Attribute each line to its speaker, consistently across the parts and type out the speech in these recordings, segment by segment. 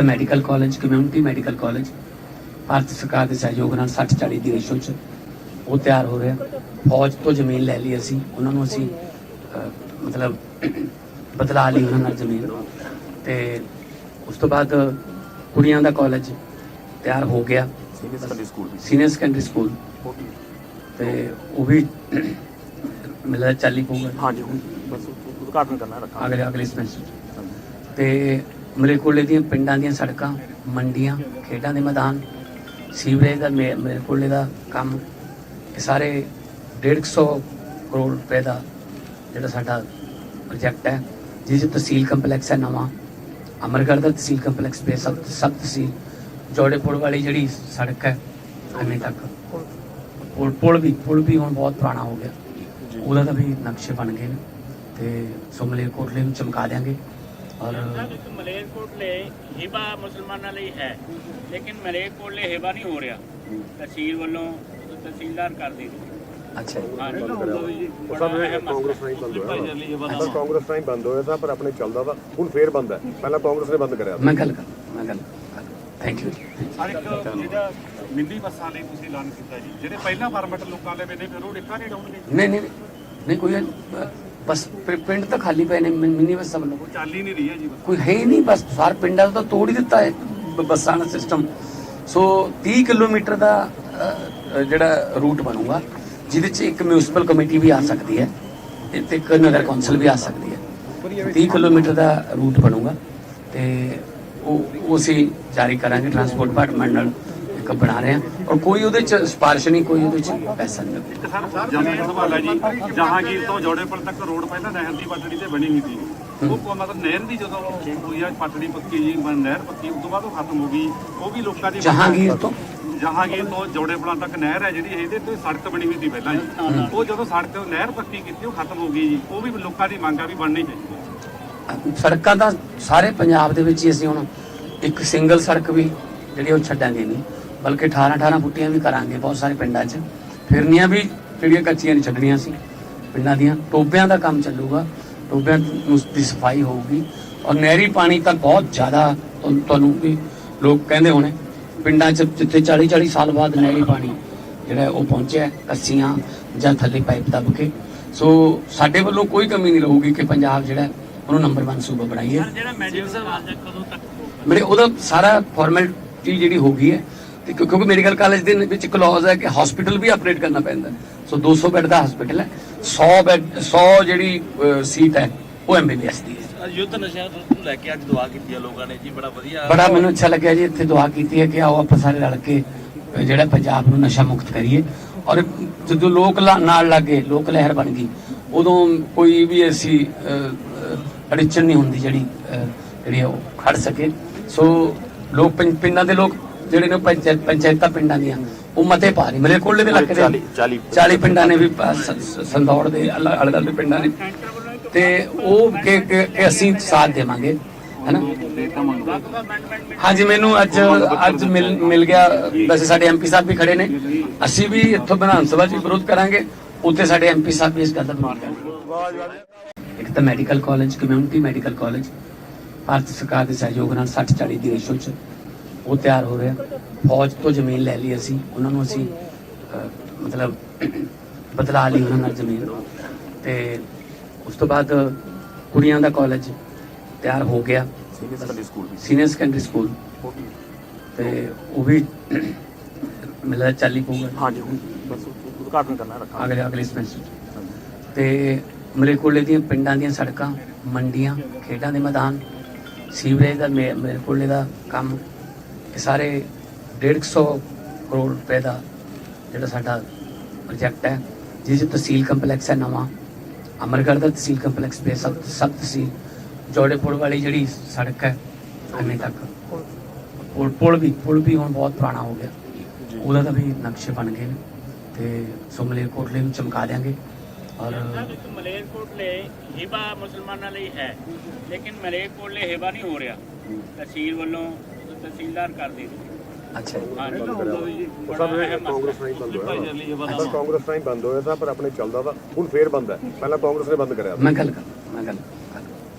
Speaker 1: ਤਾਂ medical college community medical college Bharat ਸਰਕਾਰ ਦੇ ਸਹਿਯੋਗ ਨਾਲ 60 40 ਦੀ ਰੇਸ਼ੋ 'ਚ ਉਹ ਤਿਆਰ ਹੋ ਰਿਹਾ। ਫੌਜ ਤੋਂ ਜ਼ਮੀਨ ਲੈ ਲਈ ਅਸੀਂ ਉਹਨਾਂ ਨੂੰ ਅਸੀਂ ਮਤਲਬ ਬਦਲਾ ਲਈ ਉਹਨਾਂ ਨਾਲ ਜ਼ਮੀਨ। ਤੇ ਉਸ ਤੋਂ ਬਾਅਦ ਕੁੜੀਆਂ ਦਾ ਕਾਲਜ ਤਿਆਰ ਹੋ ਗਿਆ।
Speaker 2: Senior secondary school
Speaker 1: senior secondary school ਤੇ ਉਹ ਵੀ ਮਿਲਦਾ ਚੱਲੀ ਪਊਗਾ।
Speaker 2: ਹਾਂਜੀ ਹੁਣ ਬਸ ਉਦ- ਉਦਘਾਟਨ ਕਰਨਾ ਰੱਖਾਂ
Speaker 1: ਅਗਲੇ ਅਗਲੇ ਸਮੈਸਟਰ ਤੇ ਮਲੇਕੋਲੇ ਦੀਆਂ ਪਿੰਡਾਂ ਦੀਆਂ ਸੜਕਾਂ, ਮੰਡੀਆਂ, ਖੇਡਾਂ ਦੇ ਮੈਦਾਨ, ਸੀਵਰੇਜ ਦਾ ਮੇ- ਮਲੇਕੋਲੇ ਦਾ ਕੰਮ, ਇਹ ਸਾਰੇ 150 ਕਰੋੜ ਰੁਪਏ ਦਾ ਜਿਹੜਾ ਸਾਡਾ ਪ੍ਰੋਜੈਕਟ ਹੈ ਜਿਸ 'ਚ ਤਹਿਸੀਲ ਕੰਪਲੈਕਸ ਹੈ ਨਵਾਂ। ਅਮਰਗੜ੍ਹ ਦਾ ਤਹਿਸੀਲ ਕੰਪਲੈਕਸ ਪੇ ਸਬ ਸਬ ਤਹਿਸੀਲ। ਜੋੜੇਪੁਰ ਵਾਲੀ ਜਿਹੜੀ ਸੜਕ ਹੈ ਅੰਨੇ ਤੱਕ। ਪੁਲ ਪੁਲ ਵੀ ਪੁਲ ਵੀ ਹੁਣ ਬਹੁਤ ਪੁਰਾਣਾ ਹੋ ਗਿਆ। ਉਹਦਾ ਤਾਂ ਵੀ ਨਕਸ਼ੇ ਬਣ ਗਏ ਨੇ। ਤੇ ਸੋ ਮਲੇਰਕੋਟਲੇ ਨੂੰ ਚਮਕਾ ਦਿਆਂਗੇ। ਔਰ
Speaker 3: ਇੱਕ ਮਲੇਰਕੋਟਲੇ ਹਿਬਾ ਮੁਸਲਮਾਨਾਂ ਲਈ ਹੈ ਲੇਕਿਨ ਮਲੇਰਕੋਟਲੇ ਹਿਬਾ ਨਹੀਂ ਹੋ ਰਿਹਾ। ਤਹਿਸੀਲ ਵੱਲੋਂ ਤਹਿਸੀਲਦਾਰ ਕਰ ਦੇ
Speaker 1: ਅੱਛਾ
Speaker 4: ਸਭ ਕਾਂਗਰਸ ਨਾਲ ਹੀ ਬੰਦ ਹੋਇਆ ਪਰ ਕਾਂਗਰਸ ਨਾਲ ਹੀ ਬੰਦ ਹੋਇਆ ਤਾਂ ਪਰ ਆਪਣੇ ਚੱਲਦਾ ਵਾ ਹੁਣ ਫੇਰ ਬੰਦ ਹੈ। ਪਹਿਲਾਂ ਕਾਂਗਰਸ ਨੇ ਬੰਦ ਕਰਿਆ।
Speaker 1: ਮੈਂ ਗੱਲ ਕਰ ਮੈਂ ਗੱਲ ਥੈਂਕ ਯੂ
Speaker 5: ਹਰ ਇੱਕ ਜਿਹੜਾ ਮਿੰਨੀ ਬੱਸਾਂ ਲਈ ਤੁਸੀਂ ਐਲਾਨ ਕੀਤਾ ਜੀ ਜਿਹੜੇ ਪਹਿਲਾਂ ਪਰਮਿਟ ਲੋਕਾਂ ਦੇ ਨੇ ਫਿਰ ਉਹ ਡਿੱਕਾ ਨਹੀਂ ਡਾਉਣਗੇ?
Speaker 1: ਨਹੀਂ ਨਹੀਂ ਨਹੀਂ। ਕੋਈ ਬਸ ਪਿ- ਪਿੰਡ ਤਾਂ ਖਾਲੀ ਪਏ ਨੇ ਮਿ- ਮਿੰਨੀ ਬੱਸਾਂ ਵੱਲੋਂ।
Speaker 5: ਚੱਲ ਹੀ ਨਹੀਂ ਰਹੀ ਹੈ ਜੀ
Speaker 1: ਕੋਈ ਹੈ ਹੀ ਨਹੀਂ ਬਸ ਸਾਰ ਪਿੰਡਾਂ ਦਾ ਤਾਂ ਤੋੜ ਹੀ ਦਿੱਤਾ ਹੈ ਬ- ਬੱਸਾਂ ਦਾ ਸਿਸਟਮ ਸੋ 30 ਕਿਲੋਮੀਟਰ ਦਾ ਅ, ਅ, ਜਿਹੜਾ ਰੂਟ ਬਣੂਗਾ ਜਿਹਦੇ 'ਚ ਇੱਕ ਮਿਊਨਿਸਪਲ ਕਮੇਟੀ ਵੀ ਆ ਸਕਦੀ ਹੈ ਤੇ ਤੇ ਇੱਕ ਨਗਰ ਕੌਂਸਲ ਵੀ ਆ ਸਕਦੀ ਹੈ। 30 ਕਿਲੋਮੀਟਰ ਦਾ ਰੂਟ ਬਣੂਗਾ ਤੇ ਉਹ ਉਹ ਅਸੀਂ ਜਾਰੀ ਕਰਾਂਗੇ ਟਰਾਂਸਪੋਰਟ ਡਿਪਾਰਟਮੈਂਟ ਨਾਲ। ਇੱਕ ਬਣਾ ਰਹੇ ਹਾਂ। ਔਰ ਕੋਈ ਉਹਦੇ 'ਚ ਸਿਫਾਰਿਸ਼ ਨਹੀਂ ਕੋਈ ਉਹਦੇ 'ਚ ਪੈਸਾ ਨਹੀਂ ਲੱਗਦਾ।
Speaker 5: ਜਮੀਨ ਜੀ ਜਹਾਂਗੀਰ ਤੋਂ ਜੋੜੇਪੁਰ ਤੱਕ ਰੋਡ ਪਹਿਲਾਂ ਨਹਿਰ ਦੀ ਪਟੜੀ ਤੇ ਬਣੀ ਹੋਈ ਸੀ। ਉਹ ਕੋ- ਮਤਲਬ ਨਹਿਰ ਦੀ ਜਦੋਂ ਹੋਈ ਆ ਪਟੜੀ ਪੱਕੀ ਜੀ ਮ- ਨਹਿਰ ਪੱਕੀ ਉਸ ਤੋਂ ਬਾਅਦ ਉਹ ਖਤਮ ਹੋ ਗਈ। ਉਹ ਵੀ ਲੋਕਾਂ ਦੀ
Speaker 1: ਜਹਾਂਗੀਰ ਤੋਂ?
Speaker 5: ਜਹਾਂਗੀਰ ਤੋਂ ਜੋੜੇਪੁਰਾਂ ਤੱਕ ਨਹਿਰ ਹੈ ਜਿਹੜੀ ਇਹਦੇ ਤੇ ਸੜਕ ਬਣੀ ਹੋਈ ਸੀ ਪਹਿਲਾਂ ਜੀ। ਉਹ ਜਦੋਂ ਸੜਕ ਨਹਿਰ ਪੱਕੀ ਕੀਤੀ ਉਹ ਖਤਮ ਹੋ ਗਈ ਜੀ। ਉਹ ਵੀ ਲੋਕਾਂ ਦੀ ਮੰਗ ਆ ਵੀ ਬਣਨੀ ਚਾਹੀਦੀ ਹੈ।
Speaker 1: ਸੜਕਾਂ ਤਾਂ ਸਾਰੇ ਪੰਜਾਬ ਦੇ ਵਿੱਚ ਹੀ ਅਸੀਂ ਹੁਣ ਇੱਕ ਸਿੰਗਲ ਸੜਕ ਵੀ ਜਿਹੜੀ ਉਹ ਛੱਡਾਂਗੇ ਨਹੀਂ। ਬਲਕਿ 18 18 ਫੁੱਟੀਆਂ ਵੀ ਕਰਾਂਗੇ ਬਹੁਤ ਸਾਰੇ ਪਿੰਡਾਂ 'ਚ। ਫਿਰਨੀਆਂ ਵੀ ਜਿਹੜੀਆਂ ਕੱਚੀਆਂ ਨਹੀਂ ਛੱਡਣੀਆਂ ਸੀ। ਪਿੰਡਾਂ ਦੀਆਂ ਟੋਬਿਆਂ ਦਾ ਕੰਮ ਚੱਲੂਗਾ। ਟੋਬਿਆਂ ਨੂੰ ਦੀ ਸਫ਼ਾਈ ਹੋਊਗੀ। ਔਰ ਨਹਿਰੀ ਪਾਣੀ ਤਾਂ ਬਹੁਤ ਜ਼ਿਆਦਾ ਤੁਹਾਨੂੰ ਵੀ ਲੋਕ ਕਹਿੰਦੇ ਹੋਣੇ। ਪਿੰਡਾਂ 'ਚ ਜਿੱਥੇ 40 40 ਸਾਲ ਬਾਅਦ ਨਹਿਰੀ ਪਾਣੀ ਜਿਹੜਾ ਉਹ ਪਹੁੰਚਿਆ ਕੱਸੀਆਂ ਜਾਂ ਥੱਲੇ ਪਾਈਪ ਦੱਬ ਕੇ। ਸੋ ਸਾਡੇ ਵੱਲੋਂ ਕੋਈ ਕਮੀ ਨਹੀਂ ਰਹੂਗੀ ਕਿ ਪੰਜਾਬ ਜਿਹੜਾ ਉਹਨੂੰ ਨੰਬਰ 1 ਸੂਬਾ ਬਣਾਈਏ। ਮੇਰੇ ਉਹਦਾ ਸਾਰਾ ਫਾਰਮੈਲਿਟੀ ਜਿਹੜੀ ਹੋ ਗਈ ਹੈ। ਤੇ ਕਿਉਂ- ਕਿਉਂਕਿ ਮੈਡੀਕਲ ਕਾਲਜ ਦੇ ਵਿੱਚ ਕਲੌਜ਼ ਹੈ ਕਿ ਹਸਪੀਟਲ ਵੀ ਆਪਰੇਟ ਕਰਨਾ ਪੈਂਦਾ। ਸੋ 200 ਬੈੱਡ ਦਾ ਹਸਪੀਟਲ ਹੈ। 100 ਬੈੱਡ 100 ਜਿਹੜੀ ਸੀਟ ਹੈ ਉਹ ਐਮਬੀਬੀਐਸ ਦੀ ਹੈ।
Speaker 6: ਯੁੱਧ ਨਸ਼ਿਆਂ ਨੂੰ ਲੈ ਕੇ ਅੱਜ ਦੁਆ ਕੀਤੀ ਹੈ ਲੋਕਾਂ ਨੇ ਜੀ ਬੜਾ ਵਧੀਆ।
Speaker 1: ਬੜਾ ਮੈਨੂੰ ਅੱਛਾ ਲੱਗਿਆ ਜੀ ਇੱਥੇ ਦੁਆ ਕੀਤੀ ਹੈ ਕਿ ਆਓ ਆਪਾਂ ਸਾਰੇ ਰਲ ਕੇ ਜਿਹੜਾ ਪੰਜਾਬ ਨੂੰ ਨਸ਼ਾ ਮੁਕਤ ਕਰੀਏ। ਔਰ ਜਦੋਂ ਲੋਕ ਨਾਲ ਲੱਗੇ ਲੋਕ ਲਹਿਰ ਬਣ ਗਈ ਉਦੋਂ ਕੋਈ ਵੀ ਐਸੀ ਅੜਿਚਨ ਨਹੀਂ ਹੁੰਦੀ ਜਿਹੜੀ ਜਿਹੜੀ ਉਹ ਖੜ ਸਕੇ। ਸੋ ਲੋਕ ਪਿੰਡਾਂ ਦੇ ਲੋਕ ਜਿਹੜੇ ਨੇ ਪੰਚਾਇਤ ਪੰਚਾਇਤਾਂ ਪਿੰਡਾਂ ਦੀਆਂ ਉਹ ਮਤੇ ਪਾ ਰਹੇ ਮੇਰੇ ਕੋਲੇ ਦੇ ਇਲਾਕੇ ਦੇ
Speaker 2: 40 40
Speaker 1: 40 ਪਿੰਡਾਂ ਨੇ ਵੀ ਸੰਦੌੜ ਦੇ ਅਲੱਗ ਅਲੱਗ ਪਿੰਡਾਂ ਨੇ। ਤੇ ਉਹ ਕਿ ਕਿ ਅਸੀਂ ਸਾਥ ਦੇਵਾਂਗੇ ਹੈਨਾ ਹਾਂਜੀ ਮੈਨੂੰ ਅੱਜ ਅੱਜ ਮਿਲ ਮਿਲ ਗਿਆ। ਵੈਸੇ ਸਾਡੇ ਐਮਪੀ ਸਾਹਿਬ ਵੀ ਖੜੇ ਨੇ। ਅਸੀਂ ਵੀ ਇੱਥੋਂ ਵਿਧਾਨ ਸਭਾ 'ਚ ਵਿਰੋਧ ਕਰਾਂਗੇ। ਉੱਥੇ ਸਾਡੇ ਐਮਪੀ ਸਾਹਿਬ ਵੀ ਇਸ ਗੱਲ ਦਾ ਵਿਰੋਧ ਕਰਨਗੇ ਇੱਕ ਤਾਂ medical college community medical college Bharat ਸਰਕਾਰ ਦੇ ਸਹਿਯੋਗ ਨਾਲ 60 40 ਦੀ ਰੇਸ਼ੋ 'ਚ ਉਹ ਤਿਆਰ ਹੋ ਰਿਹਾ ਫੌਜ ਤੋਂ ਜ਼ਮੀਨ ਲੈ ਲਈ ਅਸੀਂ। ਉਹਨਾਂ ਨੂੰ ਅਸੀਂ ਮਤਲਬ ਬਦਲਾ ਲਈ ਉਹਨਾਂ ਨਾਲ ਜ਼ਮੀਨ ਤੇ ਉਸ ਤੋਂ ਬਾਅਦ ਕੁੜੀਆਂ ਦਾ ਕਾਲਜ ਤਿਆਰ ਹੋ ਗਿਆ।
Speaker 2: Senior secondary school
Speaker 1: senior secondary school ਤੇ ਉਹ ਵੀ ਮਿਲਦਾ ਚੱਲੀ ਪਊਗਾ।
Speaker 2: ਹਾਂਜੀ ਹੁਣ ਬਸ ਉਦਘਾਟਨ ਕਰਨਾ ਰੱਖਾਂ।
Speaker 1: ਅਗਲੇ ਅਗਲੇ ਸਮੈਸਟਰ ਤੇ ਮਲੇਕੋਲੇ ਦੀਆਂ ਪਿੰਡਾਂ ਦੀਆਂ ਸੜਕਾਂ ਮੰਡੀਆਂ ਖੇਡਾਂ ਦੇ ਮੈਦਾਨ ਸੀਵਰੇਜ ਦਾ ਮਲੇਕੋਲੇ ਦਾ ਕੰਮ ਸਾਰੇ 150 ਕਰੋੜ ਰੁਪਏ ਦਾ ਜਿਹੜਾ ਸਾਡਾ ਪ੍ਰੋਜੈਕਟ ਹੈ ਜਿਸ 'ਚ ਤਹਿਸੀਲ ਕੰਪਲੈਕਸ ਹੈ ਨਵਾਂ, ਅਮਰਗੜ੍ਹ ਦਾ ਤਹਿਸੀਲ ਕੰਪਲੈਕਸ ਪੇ ਸਬ ਸਬ ਤਹਿਸੀਲ, ਜੋੜੇਪੁਰ ਵਾਲੀ ਜਿਹੜੀ ਸੜਕ ਹੈ ਅੰਨੇ ਤੱਕ। ਪੁਲ ਪੁਲ ਵੀ ਪੁਲ ਵੀ ਹੁਣ ਬਹੁਤ ਪੁਰਾਣਾ ਹੋ ਗਿਆ। ਉਹਦਾ ਤਾਂ ਵੀ ਨਕਸ਼ੇ ਬਣ ਗਏ ਨੇ, ਤੇ ਸੋ ਮਲੇਰਕੋਟਲੇ ਨੂੰ ਚਮਕਾ ਦਿਆਂਗੇ। ਔਰ
Speaker 3: ਮਲੇਰਕੋਟਲੇ ਹਿਬਾ ਮੁਸਲਮਾਨਾਂ ਲਈ ਹੈ, ਲੇਕਿਨ ਮਲੇਰਕੋਟਲੇ ਹਿਬਾ ਨਹੀਂ ਹੋ ਰਿਹਾ। ਤਹਿਸੀਲ ਵੱਲੋਂ ਤਹਿਸੀਲਦਾਰ ਕਰ ਦੇ
Speaker 1: ਅੱਛਾ ਜੀ।
Speaker 3: ਹਾਂ
Speaker 4: ਉਹ ਸਭ ਇਹ ਕਾਂਗਰਸ ਨਾਲ ਹੀ ਬੰਦ ਹੋਇਆ ਪਰ ਕਾਂਗਰਸ ਨਾਲ ਹੀ ਬੰਦ ਹੋਇਆ ਤਾਂ ਪਰ ਆਪਣੇ ਚੱਲਦਾ ਵਾ। ਹੁਣ ਫੇਰ ਬੰਦ ਹੈ। ਪਹਿਲਾਂ ਕਾਂਗਰਸ ਨੇ ਬੰਦ ਕਰਿਆ
Speaker 1: ਮੈਂ ਗੱਲ ਕਰ ਮੈਂ ਗੱਲ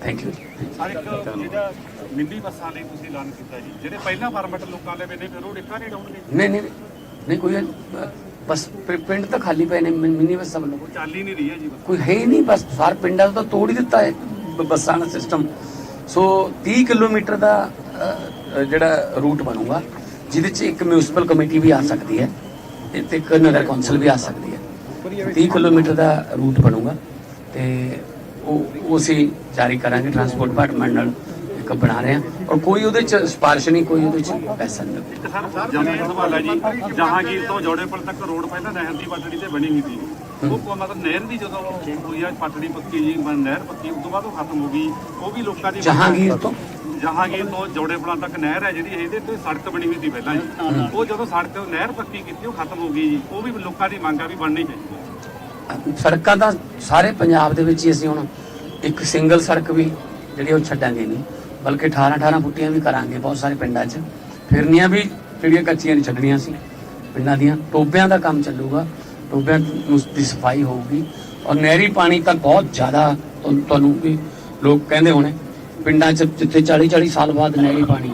Speaker 1: ਥੈਂਕ ਯੂ
Speaker 5: ਹਰ ਇੱਕ ਜਿਹੜਾ ਮਿੰਨੀ ਬੱਸਾਂ ਲਈ ਤੁਸੀਂ ਐਲਾਨ ਕੀਤਾ ਜੀ ਜਿਹੜੇ ਪਹਿਲਾਂ ਪਰਮਿਟ ਲੋਕਾਂ ਦੇ ਵੇਲੇ ਫਿਰ ਉਹ ਡਿੱਕਾ ਨਹੀਂ ਡਾਉਣਗੇ
Speaker 1: ਨਹੀਂ ਨਹੀਂ ਨਹੀਂ ਕੋਈ ਅ, ਬਸ ਪਿ- ਪਿੰਡ ਤਾਂ ਖਾਲੀ ਪਏ ਨੇ ਮਿੰਨੀ ਬੱਸਾਂ ਵੱਲੋਂ।
Speaker 5: ਉਹ ਚੱਲ ਹੀ ਨਹੀਂ ਰਹੀ ਹੈ ਜੀ ਬੱਸ।
Speaker 1: ਕੋਈ ਹੈ ਹੀ ਨਹੀਂ ਬਸ। ਸਾਰ ਪਿੰਡਾਂ ਦਾ ਤਾਂ ਤੋੜ ਹੀ ਦਿੱਤਾ ਹੈ ਬੱਸਾਂ ਦਾ ਸਿਸਟਮ ਸੋ 30 ਕਿਲੋਮੀਟਰ ਦਾ ਜਿਹੜਾ ਰੂਟ ਬਣੂਗਾ ਜਿਹਦੇ 'ਚ ਇੱਕ ਮਿਊਨਿਸਪਲ ਕਮੇਟੀ ਵੀ ਆ ਸਕਦੀ ਹੈ ਤੇ ਇੱਕ ਨਗਰ ਕੌਂਸਲ ਵੀ ਆ ਸਕਦੀ ਹੈ। 30 ਕਿਲੋਮੀਟਰ ਦਾ ਰੂਟ ਬਣੂਗਾ ਤੇ ਉਹ ਉਹ ਅਸੀਂ ਜਾਰੀ ਕਰਾਂਗੇ ਟਰਾਂਸਪੋਰਟ ਡਿਪਾਰਟਮੈਂਟ ਨਾਲ ਇੱਕ ਬਣਾ ਰਹੇ ਹਾਂ। ਔਰ ਕੋਈ ਉਹਦੇ 'ਚ ਸਿਫਾਰਿਸ਼ ਨਹੀਂ ਕੋਈ ਉਹਦੇ 'ਚ ਪੈਸਾ ਨਹੀਂ। ਲੱਗਦਾ
Speaker 5: ਇੱਕ ਸਰ ਜਮੀਨ ਸਵਾਲ ਹੈ ਜੀ ਜਹਾਂਗੀਰ ਤੋਂ ਜੋੜੇਪੁਰ ਤੱਕ ਰੋਡ ਪਹਿਲਾਂ ਨਹਿਰ ਦੀ ਪਟੜੀ ਤੇ ਬਣੀ ਹੋਈ ਸੀ। ਉਹ ਕੋ- ਮਤਲਬ ਨਹਿਰ ਦੀ ਜਦੋਂ ਹੋਈ ਆ ਪਟੜੀ ਪੱਕੀ ਜੀ ਬਣ ਨਹਿਰ ਪੱਕੀ ਉਸ ਤੋਂ ਬਾਅਦ ਉਹ ਖਤਮ ਹੋ ਗਈ। ਉਹ ਵੀ ਲੋਕਾਂ ਦੀ
Speaker 1: ਜਹਾਂਗੀਰ ਤੋਂ?
Speaker 5: ਜਹਾਂਗੀਰ ਤੋਂ ਜੋੜੇਪੁਰਾਂ ਤੱਕ ਨਹਿਰ ਹੈ ਜਿਹੜੀ ਇਹਦੇ ਤੇ ਸੜਕ ਬਣੀ ਹੋਈ ਸੀ ਪਹਿਲਾਂ ਜੀ। ਉਹ ਜਦੋਂ ਸੜਕ ਨਹਿਰ ਪੱਕੀ ਕੀਤੀ ਉਹ ਖਤਮ ਹੋ ਗਈ ਜੀ। ਉਹ ਵੀ ਲੋਕਾਂ ਦੀ ਮੰਗ ਆ ਵੀ ਬਣਨੀ ਚਾਹੀਦੀ ਹੈ।
Speaker 1: ਸੜਕਾਂ ਤਾਂ ਸਾਰੇ ਪੰਜਾਬ ਦੇ ਵਿੱਚ ਹੀ ਅਸੀਂ ਹੁਣ ਇੱਕ ਸਿੰਗਲ ਸੜਕ ਵੀ ਜਿਹੜੀ ਉਹ ਛੱਡਾਂਗੇ ਨਹੀਂ ਬਲਕਿ 18 18 ਫੁੱਟੀਆਂ ਵੀ ਕਰਾਂਗੇ ਬਹੁਤ ਸਾਰੇ ਪਿੰਡਾਂ 'ਚ। ਫਿਰਨੀਆਂ ਵੀ ਜਿਹੜੀਆਂ ਕੱਚੀਆਂ ਨਹੀਂ ਛੱਡਣੀਆਂ ਸੀ। ਪਿੰਡਾਂ ਦੀਆਂ ਟੋਬਿਆਂ ਦਾ ਕੰਮ ਚੱਲੂਗਾ ਟੋਬਿਆਂ ਨੂੰ ਦੀ ਸਫ਼ਾਈ ਹੋਊਗੀ। ਔਰ ਨਹਿਰੀ ਪਾਣੀ ਤਾਂ ਬਹੁਤ ਜ਼ਿਆਦਾ ਤੁਹਾਨੂੰ ਵੀ ਲੋਕ ਕਹਿੰਦੇ ਹੋਣੇ ਪਿੰਡਾਂ 'ਚ ਜਿੱਥੇ 40 40 ਸਾਲ ਬਾਅਦ ਨਹਿਰੀ ਪਾਣੀ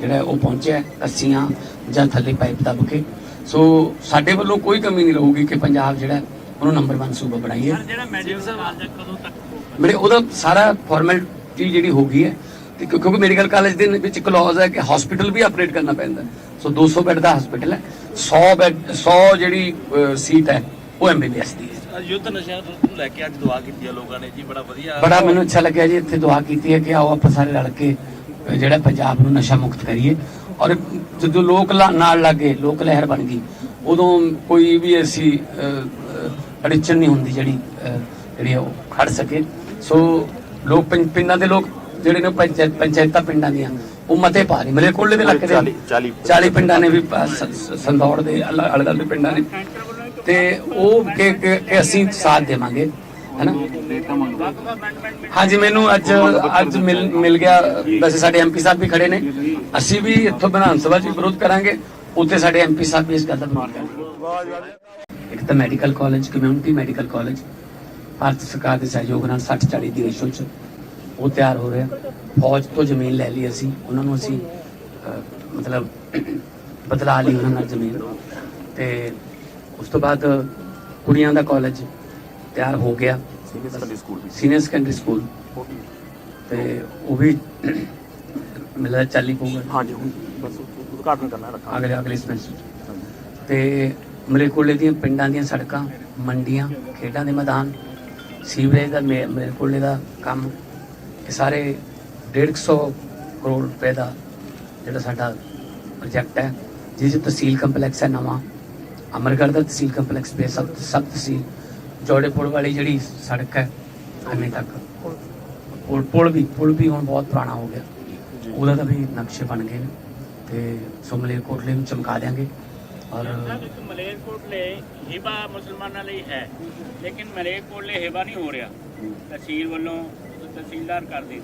Speaker 1: ਜਿਹੜਾ ਉਹ ਪਹੁੰਚਿਆ ਕੱਸੀਆਂ ਜਾਂ ਥੱਲੇ ਪਾਈਪ ਦੱਬ ਕੇ। ਸੋ ਸਾਡੇ ਵੱਲੋਂ ਕੋਈ ਕਮੀ ਨਹੀਂ ਰਹੂਗੀ ਕਿ ਪੰਜਾਬ ਜਿਹੜਾ ਉਹਨੂੰ ਨੰਬਰ 1 ਸੂਬਾ ਬਣਾਈਏ।
Speaker 3: ਜਿਹੜਾ ਮੈਡੀਕਲ ਕਾਲਜ ਕਦੋਂ ਤੱਕ
Speaker 1: ਮੇਰੇ ਉਹਦਾ ਸਾਰਾ ਫਾਰਮੈਲਿਟੀ ਜਿਹੜੀ ਹੋ ਗਈ ਹੈ ਤੇ ਕਿਉਂ- ਕਿਉਂਕਿ ਮੈਡੀਕਲ ਕਾਲਜ ਦੇ ਵਿੱਚ ਕਲੌਜ਼ ਹੈ ਕਿ ਹਸਪੀਟਲ ਵੀ ਆਪਰੇਟ ਕਰਨਾ ਪੈਂਦਾ। ਸੋ 200 ਬੈੱਡ ਦਾ ਹਸਪੀਟਲ ਹੈ 100 ਬੈੱਡ 100 ਜਿਹੜੀ ਸੀਟ ਹੈ ਉਹ ਐਮਬੀਬੀਐਸ ਦੀ ਹੈ।
Speaker 6: ਯੁੱਧ ਨਸ਼ਿਆਂ ਨੂੰ ਲੈ ਕੇ ਅੱਜ ਦੁਆ ਕੀਤੀ ਆ ਲੋਕਾਂ ਨੇ ਜੀ ਬੜਾ ਵਧੀਆ।
Speaker 1: ਬੜਾ ਮੈਨੂੰ ਅੱਛਾ ਲੱਗਿਆ ਜੀ ਇੱਥੇ ਦੁਆ ਕੀਤੀ ਹੈ ਕਿ ਆਓ ਆਪਾਂ ਸਾਰੇ ਰਲ ਕੇ ਜਿਹੜਾ ਪੰਜਾਬ ਨੂੰ ਨਸ਼ਾ ਮੁਕਤ ਕਰੀਏ। ਔਰ ਜਦੋਂ ਲੋਕ ਨਾਲ ਲੱਗੇ ਲੋਕ ਲਹਿਰ ਬਣ ਗਈ ਉਦੋਂ ਕੋਈ ਵੀ ਐਸੀ ਅੜਚਨ ਨਹੀਂ ਹੁੰਦੀ ਜਿਹੜੀ ਜਿਹੜੀ ਉਹ ਖੜ ਸਕੇ। ਸੋ ਲੋਕ ਪਿੰਡਾਂ ਦੇ ਲੋਕ ਜਿਹੜੇ ਨੇ ਪੰਚਾਇਤ ਪੰਚਾਇਤਾਂ ਪਿੰਡਾਂ ਦੀਆਂ ਉਹ ਮਤੇ ਪਾ ਰਹੇ। ਮੇਰੇ ਕੋਲੇ ਦੇ ਇਲਾਕੇ ਦੇ
Speaker 2: 40
Speaker 1: 40 ਪਿੰਡਾਂ ਨੇ ਵੀ ਸੰਦੌੜ ਦੇ ਅਲੱਗ ਅਲੱਗ ਪਿੰਡਾਂ ਨੇ। ਤੇ ਉਹ ਕਿ ਕਿ ਅਸੀਂ ਸਾਥ ਦੇਵਾਂਗੇ ਹੈਨਾ ਹਾਂਜੀ, ਮੈਨੂੰ ਅੱਜ ਅੱਜ ਮਿਲ ਮਿਲ ਗਿਆ। ਵੈਸੇ ਸਾਡੇ ਐਮਪੀ ਸਾਹਿਬ ਵੀ ਖੜੇ ਨੇ। ਅਸੀਂ ਵੀ ਇੱਥੋਂ ਵਿਧਾਨ ਸਭਾ 'ਚ ਵਿਰੋਧ ਕਰਾਂਗੇ। ਉੱਥੇ ਸਾਡੇ ਐਮਪੀ ਸਾਹਿਬ ਵੀ ਇਸ ਗੱਲ ਦਾ ਵਿਰੋਧ ਕਰਨਗੇ ਇੱਕ ਤਾਂ medical college, community medical college, Bharat ਸਰਕਾਰ ਦੇ ਸਹਿਯੋਗ ਨਾਲ 60 40 ਦੀ ਰੇਸ਼ੋ 'ਚ ਉਹ ਤਿਆਰ ਹੋ ਰਿਹਾ। ਫੌਜ ਤੋਂ ਜ਼ਮੀਨ ਲੈ ਲਈ ਅਸੀਂ। ਉਹਨਾਂ ਨੂੰ ਅਸੀਂ ਮਤਲਬ ਬਦਲਾ ਲਈ ਉਹਨਾਂ ਨਾਲ ਜ਼ਮੀਨ। ਤੇ ਉਸ ਤੋਂ ਬਾਅਦ ਕੁੜੀਆਂ ਦਾ ਕਾਲਜ ਤਿਆਰ ਹੋ ਗਿਆ।
Speaker 2: ਸੀਨੀਅਰ ਸੈਕੰਡਰੀ ਸਕੂਲ ਵੀ।
Speaker 1: ਸੀਨੀਅਰ ਸੈਕੰਡਰੀ ਸਕੂਲ ਤੇ ਉਹ ਵੀ ਮਿਲਦਾ ਚੱਲ ਪਊਗਾ
Speaker 2: ਹਾਂਜੀ ਹੁਣ ਬਸ ਉਹ- ਉਦਘਾਟਨ ਕਰਨਾ ਰੱਖਾਂ
Speaker 1: ਅਗਲੇ ਅਗਲੇ ਸਮੈਸਟਰ ਤੇ ਮਲੇਕੋਲੇ ਦੀਆਂ ਪਿੰਡਾਂ ਦੀਆਂ ਸੜਕਾਂ ਮੰਡੀਆਂ ਖੇਡਾਂ ਦੇ ਮੈਦਾਨ ਸੀਵਰੇਜ ਦਾ ਮਲੇਕੋਲੇ ਦਾ ਕੰਮ ਇਹ ਸਾਰੇ 150 ਕਰੋੜ ਰੁਪਏ ਦਾ ਜਿਹੜਾ ਸਾਡਾ ਪ੍ਰੋਜੈਕਟ ਹੈ ਜਿਸ ਤਹਿਸੀਲ ਕੰਪਲੈਕਸ ਹੈ ਨਵਾਂ। ਅਮਰਗੜ੍ਹ ਦਾ ਤਹਿਸੀਲ ਕੰਪਲੈਕਸ ਪੇ ਸਬ ਸਬ ਤਹਿਸੀਲ ਜੋੜੇਪੁਰ ਵਾਲੀ ਜਿਹੜੀ ਸੜਕ ਹੈ ਹਾਲੇ ਤੱਕ। ਪੁਲ ਪੁਲ ਵੀ ਪੁਲ ਵੀ ਹੁਣ ਬਹੁਤ ਪੁਰਾਣਾ ਹੋ ਗਿਆ। ਉਹਦਾ ਤਾਂ ਵੀ ਨਕਸ਼ੇ ਬਣ ਗਏ ਨੇ ਤੇ ਸੋ ਮਲੇਰਕੋਟਲੇ ਨੂੰ ਚਮਕਾ ਦਿਆਂਗੇ। ਔਰ
Speaker 3: ਮਲੇਰਕੋਟਲੇ ਹਿਬਾ ਮੁਸਲਮਾਨਾਂ ਲਈ ਹੈ ਲੇਕਿਨ ਮਲੇਰਕੋਟਲੇ ਹਿਬਾ ਨਹੀਂ ਹੋ ਰਿਹਾ। ਤਹਿਸੀਲ ਵੱਲੋਂ ਤਹਿਸੀਲਦਾਰ ਕਰ ਦੇ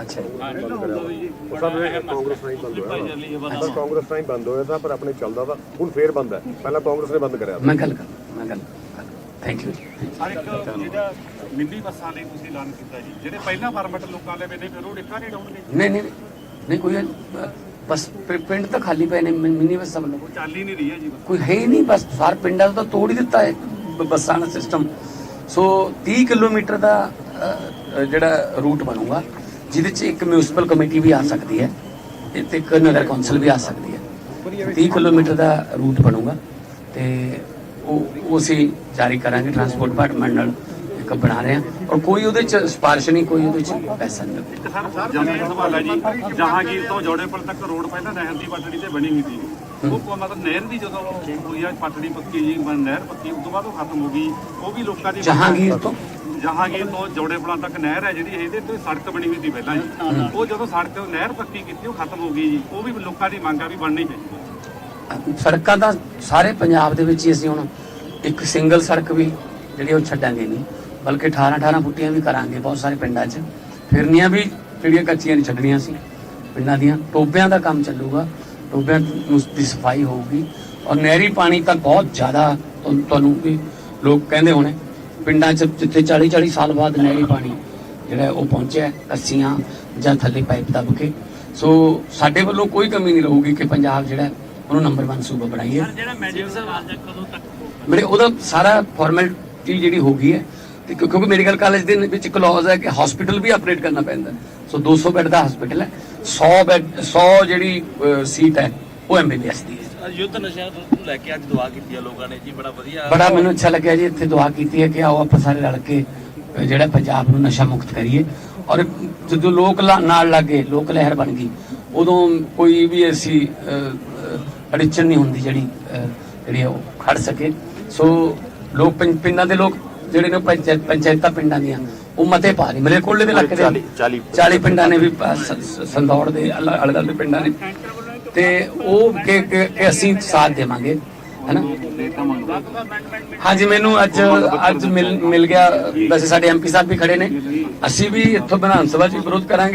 Speaker 1: ਅੱਛਾ ਜੀ।
Speaker 3: ਹਾਂ
Speaker 4: ਉਹ ਸਭ ਇਹ ਕਾਂਗਰਸ ਨਾਲ ਹੀ ਬੰਦ ਹੋਇਆ ਸਰ ਕਾਂਗਰਸ ਨਾਲ ਹੀ ਬੰਦ ਹੋਇਆ। ਸੀ ਪਰ ਆਪਣੇ ਚੱਲਦਾ ਵਾ ਹੁਣ ਫੇਰ ਬੰਦ ਹੈ। ਪਹਿਲਾਂ ਕਾਂਗਰਸ ਨੇ ਬੰਦ ਕਰਿਆ।
Speaker 1: ਮੈਂ ਗੱਲ ਕਰ ਮੈਂ ਗੱਲ ਥੈਂਕ ਯੂ
Speaker 5: ਹਰ ਇੱਕ ਜਿਹੜਾ ਮਿੰਨੀ ਬੱਸਾਂ ਲਈ ਤੁਸੀਂ ਐਲਾਨ ਕੀਤਾ ਜੀ ਜਿਹੜੇ ਪਹਿਲਾਂ ਪਰਮਿਟ ਲੋਕਾਂ ਦੇ ਵੇਲੇ ਫਿਰ ਉਹ ਡਿੱਕਾ ਨਹੀਂ ਡਾਉਣਗੇ
Speaker 1: ਨਹੀਂ। ਨਹੀਂ ਨਹੀਂ ਕੋਈ ਅ, ਬਸ ਪਿ- ਪਿੰਡ ਤਾਂ ਖਾਲੀ ਪਏ ਨੇ ਮਿੰਨੀ ਬੱਸਾਂ ਵੱਲੋਂ।
Speaker 5: ਉਹ ਚੱਲ ਹੀ ਨਹੀਂ ਰਹੀ ਹੈ ਜੀ। ਬੱਸ
Speaker 1: ਕੋਈ ਹੈ ਹੀ ਨਹੀਂ ਬਸ ਸਾਰ ਪਿੰਡਾਂ ਦਾ ਤਾਂ ਤੋੜ ਹੀ ਦਿੱਤਾ ਹੈ ਬੱਸਾਂ ਦਾ ਸਿਸਟਮ ਸੋ 30 ਕਿਲੋਮੀਟਰ ਦਾ ਜਿਹੜਾ ਰੂਟ ਬਣੂਗਾ ਜਿਹਦੇ 'ਚ ਇੱਕ ਮਿਊਨਿਸਪਲ ਕਮੇਟੀ ਵੀ ਆ ਸਕਦੀ ਹੈ ਤੇ ਇੱਕ ਨਗਰ ਕੌਂਸਲ ਵੀ ਆ ਸਕਦੀ ਹੈ। 30 ਕਿਲੋਮੀਟਰ ਦਾ ਰੂਟ ਬਣੂਗਾ ਤੇ ਉਹ ਉਹ ਅਸੀਂ ਜਾਰੀ ਕਰਾਂਗੇ ਟਰਾਂਸਪੋਰਟ ਡਿਪਾਰਟਮੈਂਟ ਨਾਲ ਇੱਕ ਬਣਾ ਰਹੇ ਹਾਂ। ਔਰ ਕੋਈ ਉਹਦੇ 'ਚ ਸਿਫਾਰਿਸ਼ ਨਹੀਂ ਕੋਈ ਉਹਦੇ 'ਚ ਪੈਸਾ ਨਹੀਂ ਲੱਗਦਾ।
Speaker 5: ਇੱਕ ਸਰ ਜਮੀਨ ਸਵਾਲ ਹੈ ਜੀ। ਜਹਾਂਗੀਰ ਤੋਂ ਜੋੜੇਪੁਰ ਤੱਕ ਰੋਡ ਪਹਿਲਾਂ ਨਹਿਰ ਦੀ ਪਟੜੀ ਤੇ ਬਣੀ ਹੋਈ ਸੀ। ਉਹ ਕੋ- ਮਤਲਬ ਨਹਿਰ ਦੀ ਜਦੋਂ ਹੋਈ ਆ ਪਟੜੀ ਪੱਕੀ ਜੀ ਨਹਿਰ ਪੱਕੀ ਉਸ ਤੋਂ ਬਾਅਦ ਉਹ ਖਤਮ ਹੋ ਗਈ। ਉਹ ਵੀ ਲੋਕਾਂ ਦੀ
Speaker 1: ਜਹਾਂਗੀਰ ਤੋਂ?
Speaker 5: ਜਹਾਂਗੀਰ ਤੋਂ ਜੋੜੇਪੁਰਾਂ ਤੱਕ ਨਹਿਰ ਹੈ ਜਿਹੜੀ ਇਹਦੇ ਤੇ ਸੜਕ ਬਣੀ ਹੋਈ ਸੀ ਪਹਿਲਾਂ ਜੀ ਉਹ ਜਦੋਂ ਸੜਕ ਨਹਿਰ ਪੱਕੀ ਕੀਤੀ ਉਹ ਖਤਮ ਹੋ ਗਈ ਜੀ। ਉਹ ਵੀ ਲੋਕਾਂ ਦੀ ਮੰਗ ਆ ਵੀ ਬਣਨੀ ਚਾਹੀਦੀ।
Speaker 1: ਸੜਕਾਂ ਤਾਂ ਸਾਰੇ ਪੰਜਾਬ ਦੇ ਵਿੱਚ ਹੀ ਅਸੀਂ ਹੁਣ ਇੱਕ ਸਿੰਗਲ ਸੜਕ ਵੀ ਜਿਹੜੀ ਉਹ ਛੱਡਾਂਗੇ ਨਹੀਂ ਬਲਕਿ 18 18 ਫੁੱਟੀਆਂ ਵੀ ਕਰਾਂਗੇ ਬਹੁਤ ਸਾਰੇ ਪਿੰਡਾਂ 'ਚ। ਫਿਰਨੀਆਂ ਵੀ ਜਿਹੜੀਆਂ ਕੱਚੀਆਂ ਨਹੀਂ ਛੱਡਣੀਆਂ ਸੀ। ਪਿੰਡਾਂ ਦੀਆਂ ਟੋਬਿਆਂ ਦਾ ਕੰਮ ਚੱਲੂਗਾ ਟੋਬਿਆਂ ਦੀ ਸਫ਼ਾਈ ਹੋਊਗੀ। ਔਰ ਨਹਿਰੀ ਪਾਣੀ ਤਾਂ ਬਹੁਤ ਜ਼ਿਆਦਾ ਤੁਹਾਨੂੰ ਵੀ ਲੋਕ ਕਹਿੰਦੇ ਹੋਣੇ ਪਿੰਡਾਂ 'ਚ ਜਿੱਥੇ 40 40 ਸਾਲ ਬਾਅਦ ਨਹਿਰੀ ਪਾਣੀ ਜਿਹੜਾ ਉਹ ਪਹੁੰਚਿਆ ਅੱਸੀਆਂ ਜਾਂ ਥੱਲੇ ਪਾਈਪ ਦੱਬ ਕੇ। ਸੋ ਸਾਡੇ ਵੱਲੋਂ ਕੋਈ ਕਮੀ ਨਹੀਂ ਰਹੂਗੀ ਕਿ ਪੰਜਾਬ ਜਿਹੜਾ ਉਹਨੂੰ ਨੰਬਰ 1 ਸੂਬਾ ਬਣਾਈਏ।
Speaker 3: ਜਿਹੜਾ ਕਦੋਂ ਤੱਕ
Speaker 1: ਮੇਰੇ ਉਹਦਾ ਸਾਰਾ ਫਾਰਮੈਲਿਟੀ ਜਿਹੜੀ ਹੋ ਗਈ ਹੈ। ਤੇ ਕਿਉਂ- ਕਿਉਂਕਿ ਮੈਡੀਕਲ ਕਾਲਜ ਦੇ ਵਿੱਚ ਕਲੌਜ਼ ਹੈ ਕਿ ਹਸਪੀਟਲ ਵੀ ਆਪਰੇਟ ਕਰਨਾ ਪੈਂਦਾ। ਸੋ 200 ਬੈੱਡ ਦਾ ਹਸਪੀਟਲ ਹੈ। 100 ਬੈੱਡ 100 ਜਿਹੜੀ ਸੀਟ ਹੈ ਉਹ ਐਮਬੀਬੀਐਸ ਦੀ
Speaker 6: ਯੁੱਧ ਨਸ਼ਿਆਂ ਨੂੰ ਲੈ ਕੇ ਅੱਜ ਦੁਆ ਕੀਤੀ ਆ ਲੋਕਾਂ ਨੇ। ਜੀ ਬੜਾ ਵਧੀਆ।
Speaker 1: ਬੜਾ ਮੈਨੂੰ ਅੱਛਾ ਲੱਗਿਆ ਜੀ ਇੱਥੇ ਦੁਆ ਕੀਤੀ ਹੈ ਕਿ ਆਓ ਆਪਾਂ ਸਾਰੇ ਰਲ ਕੇ ਜਿਹੜਾ ਪੰਜਾਬ ਨੂੰ ਨਸ਼ਾ ਮੁਕਤ ਕਰੀਏ। ਔਰ ਜਦੋਂ ਲੋਕ ਨਾਲ ਲੱਗੇ ਲੋਕ ਲਹਿਰ ਬਣ ਗਈ ਉਦੋਂ ਕੋਈ ਵੀ ਐਸੀ ਅੜਚਨ ਨਹੀਂ ਹੁੰਦੀ ਜਿਹੜੀ ਜਿਹੜੀ ਉਹ ਖੜ ਸਕੇ। ਸੋ ਲੋਕ ਪਿੰਡਾਂ ਦੇ ਲੋਕ ਜਿਹੜੇ ਨੇ ਪੰਚਾਇਤ ਪੰਚਾਇਤਾਂ ਪਿੰਡਾਂ ਦੀਆਂ ਉਹ ਮਤੇ ਪਾ ਰਹੀ। ਮੇਰੇ ਕੋਲੇ ਦੇ ਇਲਾਕੇ ਦੇ
Speaker 2: 40 40
Speaker 1: 40 ਪਿੰਡਾਂ ਨੇ ਵੀ ਸੰਦੌੜ ਦੇ ਅਲੱਗ ਅਲੱਗ ਦੇ ਪਿੰਡਾਂ ਨੇ। ਤੇ ਉਹ ਕਿ ਕਿ ਅਸੀਂ ਸਾਥ ਦੇਵਾਂਗੇ, ਹੈਨਾ? ਹਾਂਜੀ, ਮੈਨੂੰ ਅੱਜ ਅੱਜ ਮਿਲ ਮਿਲ ਗਿਆ। ਵੈਸੇ ਸਾਡੇ ਐਮਪੀ ਸਾਹਿਬ ਵੀ ਖੜੇ ਨੇ। ਅਸੀਂ ਵੀ ਇੱਥੋਂ ਵਿਧਾਨ ਸਭਾ 'ਚ ਵਿਰੋਧ ਕਰਾਂਗੇ।